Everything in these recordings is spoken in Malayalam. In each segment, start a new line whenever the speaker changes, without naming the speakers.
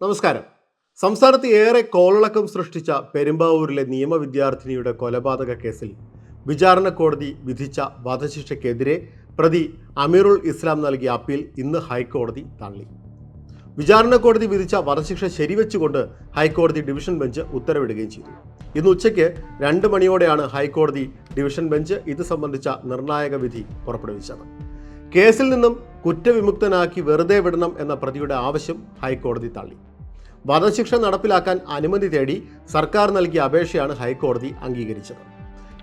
നമസ്കാരം. സംസ്ഥാനത്ത് ഏറെ കോളിളക്കം സൃഷ്ടിച്ച പെരുമ്പാവൂരിലെ നിയമ വിദ്യാർത്ഥിനിയുടെ കൊലപാതക കേസിൽ വിചാരണ കോടതി വിധിച്ച വധശിക്ഷയ്ക്കെതിരെ പ്രതി അമീറുൽ ഇസ്ലാം നൽകിയ അപ്പീൽ ഇന്ന് ഹൈക്കോടതി തള്ളി. വിചാരണ കോടതി വിധിച്ച വധശിക്ഷ ശരിവെച്ചുകൊണ്ട് ഹൈക്കോടതി ഡിവിഷൻ ബെഞ്ച് ഉത്തരവിടുകയും ചെയ്തു. ഇന്ന് ഉച്ചയ്ക്ക് രണ്ട് മണിയോടെയാണ് ഹൈക്കോടതി ഡിവിഷൻ ബെഞ്ച് ഇത് സംബന്ധിച്ച നിർണായക വിധി പുറപ്പെടുവിച്ചത്. കേസിൽ നിന്നും കുറ്റവിമുക്തനാക്കി വെറുതെ വിടണം എന്ന പ്രതിയുടെ ആവശ്യം ഹൈക്കോടതി തള്ളി. വധശിക്ഷ നടപ്പിലാക്കാൻ അനുമതി തേടി സർക്കാർ നൽകിയ അപേക്ഷയാണ് ഹൈക്കോടതി അംഗീകരിച്ചത്.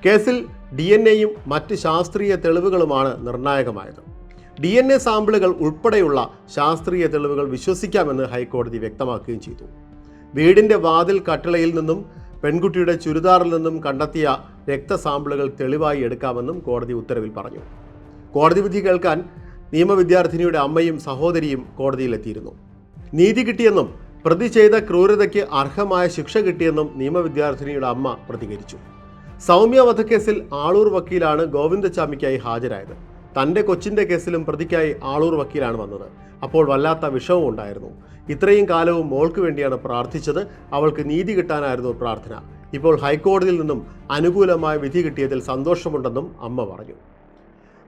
കേസിൽ ഡി എൻ എയും മറ്റ് ശാസ്ത്രീയ തെളിവുകളുമാണ് നിർണായകമായത്. ഡി എൻ എ സാമ്പിളുകൾ ഉൾപ്പെടെയുള്ള ശാസ്ത്രീയ തെളിവുകൾ വിശ്വസിക്കാമെന്ന് ഹൈക്കോടതി വ്യക്തമാക്കുകയും ചെയ്തു. വീടിന്റെ വാതിൽ കട്ടിളയിൽ നിന്നും പെൺകുട്ടിയുടെ ചുരിദാറിൽ നിന്നും കണ്ടെത്തിയ രക്തസാമ്പിളുകൾ തെളിവായി എടുക്കാമെന്നും കോടതി ഉത്തരവിൽ പറഞ്ഞു. കോടതി വിധി കേൾക്കാൻ നിയമവിദ്യാർത്ഥിനിയുടെ അമ്മയും സഹോദരിയും കോടതിയിലെത്തിയിരുന്നു. നീതി കിട്ടിയെന്നും പ്രതി ചെയ്ത ക്രൂരതയ്ക്ക് അർഹമായ ശിക്ഷ കിട്ടിയെന്നും നിയമവിദ്യാർത്ഥിനിയുടെ അമ്മ പ്രതികരിച്ചു. സൗമ്യ വധക്കേസിൽ ആളൂർ വക്കീലാണ് ഗോവിന്ദചാമിക്കായി ഹാജരായത്. തന്റെ കൊച്ചിന്റെ കേസിലും പ്രതിക്കായി ആളൂർ വക്കീലാണ് വന്നത്. അപ്പോൾ വല്ലാത്ത വിഷമവും ഉണ്ടായിരുന്നു. ഇത്രയും കാലവും മോൾക്ക് വേണ്ടിയാണ് പ്രാർത്ഥിച്ചത്. അവൾക്ക് നീതി കിട്ടാനായിരുന്നു പ്രാർത്ഥന. ഇപ്പോൾ ഹൈക്കോടതിയിൽ നിന്നും അനുകൂലമായ വിധി കിട്ടിയതിൽ സന്തോഷമുണ്ടെന്നും അമ്മ പറഞ്ഞു.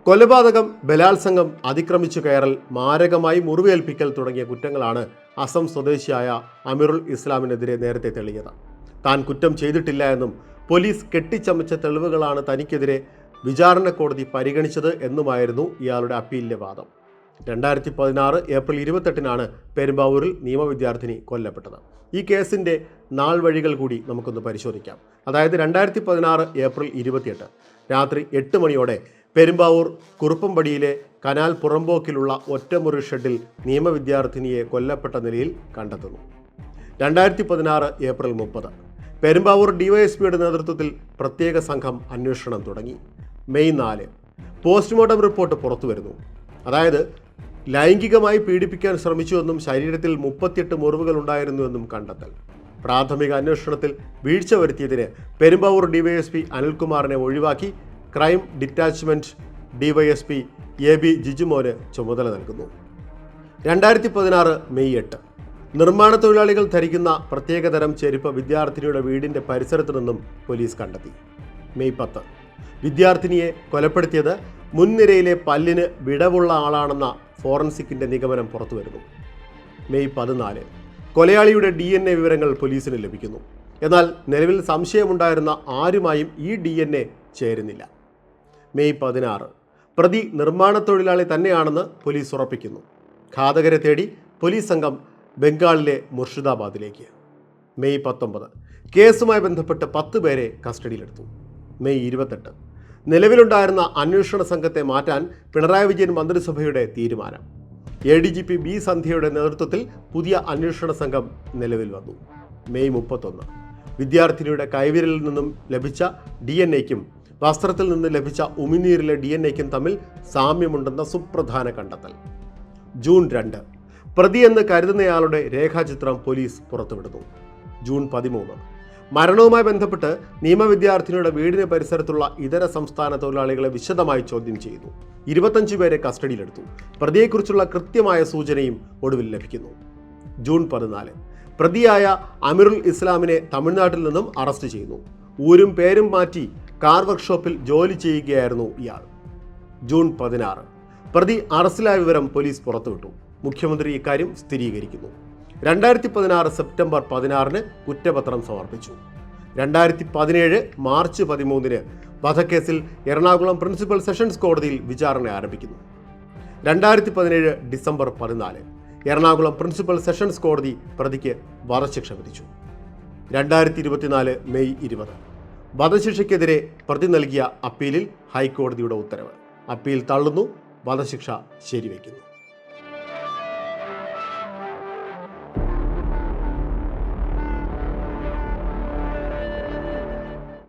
കൊലപാതകം ബലാത്സംഗം അതിക്രമിച്ചു കയറൽ മാരകമായി മുറിവേൽപ്പിക്കൽ തുടങ്ങിയ കുറ്റങ്ങളാണ് അസം സ്വദേശിയായ അമിറുൽ ഇസ്ലാമിനെതിരെ നേരത്തെ തെളിഞ്ഞത്. താൻ കുറ്റം ചെയ്തിട്ടില്ല എന്നും പോലീസ് കെട്ടിച്ചമച്ച തെളിവുകളാണ് തനിക്കെതിരെ വിചാരണ കോടതി പരിഗണിച്ചത് എന്നുമായിരുന്നു ഇയാളുടെ അപ്പീലിലെ വാദം. രണ്ടായിരത്തി പതിനാറ് ഏപ്രിൽ ഇരുപത്തെട്ടിനാണ് പെരുമ്പാവൂരിൽ നിയമവിദ്യാർത്ഥിനി കൊല്ലപ്പെട്ടത്. ഈ കേസിന്റെ നാൾ വഴികൾ കൂടി നമുക്കൊന്ന് പരിശോധിക്കാം. അതായത് രണ്ടായിരത്തി പതിനാറ് ഏപ്രിൽ ഇരുപത്തിയെട്ട് രാത്രി എട്ട് മണിയോടെ പെരുമ്പാവൂർ കുറുപ്പമ്പടിയിലെ കനാൽ പുറമ്പോക്കിലുള്ള ഒറ്റമുറി ഷെഡിൽ നിയമവിദ്യാർത്ഥിനിയെ കൊല്ലപ്പെട്ട നിലയിൽ കണ്ടെത്തുന്നു. രണ്ടായിരത്തി പതിനാറ് ഏപ്രിൽ മുപ്പത്. പെരുമ്പാവൂർ ഡിവൈഎസ്പിയുടെ നേതൃത്വത്തിൽ പ്രത്യേക സംഘം അന്വേഷണം തുടങ്ങി. മെയ് നാല്. പോസ്റ്റ്മോർട്ടം റിപ്പോർട്ട് പുറത്തു വരുന്നു അതായത് ലൈംഗികമായി പീഡിപ്പിക്കാൻ ശ്രമിച്ചുവെന്നും ശരീരത്തിൽ മുപ്പത്തിയെട്ട് മുറിവുകൾ ഉണ്ടായിരുന്നുവെന്നും കണ്ടെത്തൽ. പ്രാഥമിക അന്വേഷണത്തിൽ വീഴ്ച വരുത്തിയതിന് പെരുമ്പാവൂർ ഡിവൈഎസ്പി അനിൽകുമാറിനെ ഒഴിവാക്കി crime detachment DYSP A B ജിജുമോന് ചുമതല നൽകുന്നു. രണ്ടായിരത്തി പതിനാറ് മെയ് എട്ട് നിർമ്മാണ തൊഴിലാളികൾ ധരിക്കുന്ന പ്രത്യേകതരം ചെരുപ്പ് വിദ്യാർത്ഥിനിയുടെ വീടിന്റെ പരിസരത്തു നിന്നും പോലീസ് കണ്ടെത്തി. മെയ് പത്ത് വിദ്യാർത്ഥിനിയെ കൊലപ്പെടുത്തിയത് മുൻനിരയിലെ പല്ലിന് വിടവുള്ള ആളാണെന്ന ഫോറൻസിക്കിന്റെ നിഗമനം പുറത്തുവരുന്നു. മെയ് പതിനാല് കൊലയാളിയുടെ ഡി എൻ എ വിവരങ്ങൾ പോലീസിന് ലഭിക്കുന്നു. എന്നാൽ നിലവിൽ സംശയമുണ്ടായിരുന്ന ആരുമായും ഈ ഡി എൻ എ ചേരുന്നില്ല. മെയ് പതിനാറ്. പ്രതി നിർമ്മാണ തൊഴിലാളി തന്നെയാണെന്ന് പോലീസ് ഉറപ്പിക്കുന്നു. ഘാതകരെ തേടി പോലീസ് സംഘം ബംഗാളിലെ മുർഷിദാബാദിലേക്ക്. മെയ് പത്തൊമ്പത്. കേസുമായി ബന്ധപ്പെട്ട് പത്ത് പേരെ കസ്റ്റഡിയിലെടുത്തു. മെയ് ഇരുപത്തെട്ട്. നിലവിലുണ്ടായിരുന്ന അന്വേഷണ സംഘത്തെ മാറ്റാൻ പിണറായി വിജയൻ മന്ത്രിസഭയുടെ തീരുമാനം. A D G P B സന്ധ്യയുടെ നേതൃത്വത്തിൽ പുതിയ അന്വേഷണ സംഘം നിലവിൽ വന്നു. മെയ് മുപ്പത്തൊന്ന്. വിദ്യാർത്ഥിനിയുടെ കൈവിരലിൽ നിന്നും ലഭിച്ച ഡി എൻ എക്കും വസ്ത്രത്തിൽ നിന്ന് ലഭിച്ച ഉമിനീരിലെ ഡി എൻ എക്കും തമ്മിൽ സാമ്യമുണ്ടെന്ന സുപ്രധാന കണ്ടെത്തൽ. ജൂൺ രണ്ട്. പ്രതി എന്ന് കരുതുന്നയാളുടെ രേഖാചിത്രം പോലീസ് പുറത്തുവിടുന്നു. ജൂൺ പതിമൂന്ന്. മരണവുമായി ബന്ധപ്പെട്ട് നിയമവിദ്യാർത്ഥിനിയുടെ വീടിന് പരിസരത്തുള്ള ഇതര സംസ്ഥാന തൊഴിലാളികളെ വിശദമായി ചോദ്യം ചെയ്തു ഇരുപത്തഞ്ച് പേരെ കസ്റ്റഡിയിലെടുത്തു. പ്രതിയെക്കുറിച്ചുള്ള കൃത്യമായ സൂചനയും ഒടുവിൽ ലഭിക്കുന്നു. ജൂൺ പതിനാല്. പ്രതിയായ അമിറുൽ ഇസ്ലാമിനെ തമിഴ്നാട്ടിൽ നിന്നും അറസ്റ്റ് ചെയ്യുന്നു. ഊരും പേരും മാറ്റി കാർ വർക്ക്ഷോപ്പിൽ ജോലി ചെയ്യുകയായിരുന്നു ഇയാൾ. ജൂൺ പതിനാറ്. പ്രതി അറസ്റ്റിലായ വിവരം പോലീസ് പുറത്തുവിട്ടു. മുഖ്യമന്ത്രി ഇക്കാര്യം സ്ഥിരീകരിക്കുന്നു. രണ്ടായിരത്തി പതിനാറ് സെപ്റ്റംബർ പതിനാറിന് കുറ്റപത്രം സമർപ്പിച്ചു. രണ്ടായിരത്തി പതിനേഴ് മാർച്ച് പതിമൂന്നിന് വധക്കേസിൽ എറണാകുളം പ്രിൻസിപ്പൽ സെഷൻസ് കോടതിയിൽ വിചാരണ ആരംഭിക്കുന്നു. രണ്ടായിരത്തി പതിനേഴ് ഡിസംബർ പതിനാല് എറണാകുളം പ്രിൻസിപ്പൽ സെഷൻസ് കോടതി പ്രതിക്ക് വധശിക്ഷ വിധിച്ചു. രണ്ടായിരത്തി ഇരുപത്തിനാല് മെയ് ഇരുപത്. വധശിക്ഷയ്ക്കെതിരെ പ്രതി നൽകിയ അപ്പീലിൽ ഹൈക്കോടതിയുടെ ഉത്തരവ്. അപ്പീൽ തള്ളുന്നു വധശിക്ഷ ശരിവയ്ക്കുന്നു.